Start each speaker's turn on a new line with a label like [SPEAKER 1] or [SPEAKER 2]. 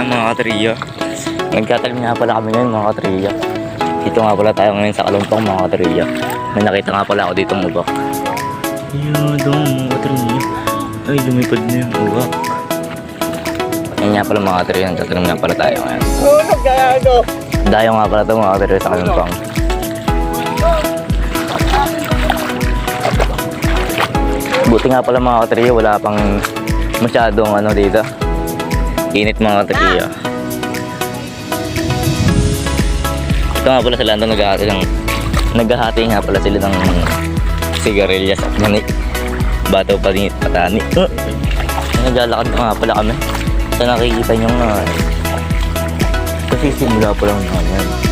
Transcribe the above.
[SPEAKER 1] Ayan mga katriya. Nagtatalim nga pala kami ngayon mga katriya. Dito nga pala tayo ngayon sa Kalumpang mga katriya. May nakita nga pala ako dito ng ubak. Ayun, doon mga katriya. Ay, lumipad na yung ubak. Ayan nga pala mga katriya. Nagtatalim nga pala tayo ngayon.
[SPEAKER 2] Oo, nagkakago.
[SPEAKER 1] Dayo nga pala ito mga katriya sa Kalumpang. Buti nga pala mga katriya, wala pang masyadong ano dito. Init mga katriya. Ito nga pala sila nandun naghahati ng naghahati nga pala sila ng sigarilyas at mani. Bato pa din patani. Uh, naglalakad na nga pala kami. Sa nakikita nyo nga. Kasi simula pa lang naman yan.